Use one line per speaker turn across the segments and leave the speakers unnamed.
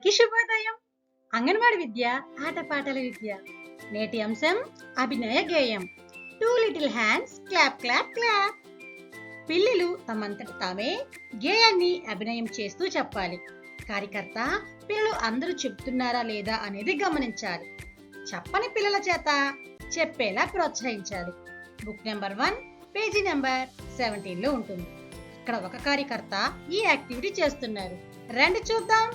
అందరికీ శుభోదయం అంగన్వాడి విద్య ఆటపాటల విద్య నేటి అంశం అభినయ గేయం. Two little hands clap clap clap పిల్లలు తమంతట తామే గేయాన్ని అభినయం చేస్తూ చెప్పాలి. కార్యకర్త పిల్లలు అందరూ చెప్తున్నారా లేదా అనేది గమనించాలి. చెప్పని పిల్లల చేత చెప్పేలా ప్రోత్సహించాలి. Book number one page number సెవెంటీన్లో ఉంటుంది. ఇక్కడ ఒక కార్యకర్త ఈ యాక్టివిటీ చేస్తున్నారు. రండి చూద్దాం.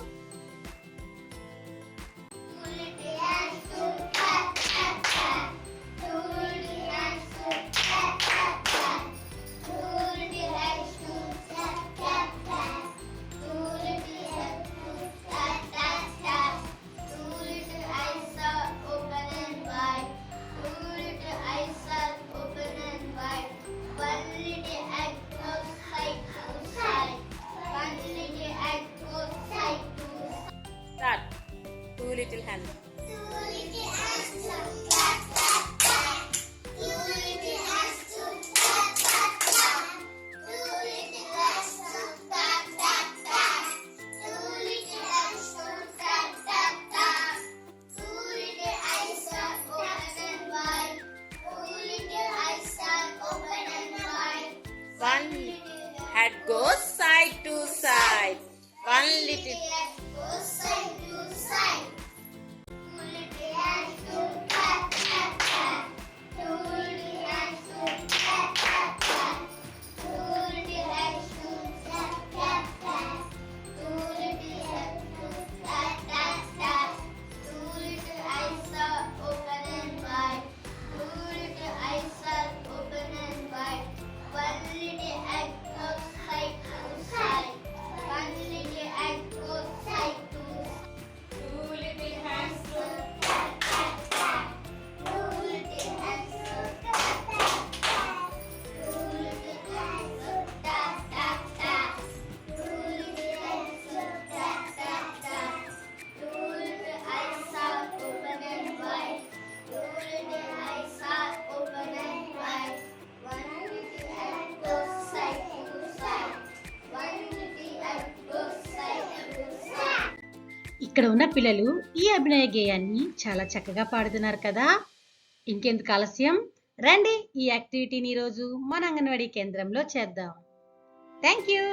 Little hands. One head goes side to side. One little.
ఇక్కడ ఉన్న పిల్లలు ఈ అభినయ గేయాన్ని చాలా చక్కగా పాడుతున్నారు కదా. ఇంకెందుకు ఆలస్యం? రండి ఈ యాక్టివిటీని ఈరోజు మన అంగన్వాడీ కేంద్రంలో చేద్దాం. Thank you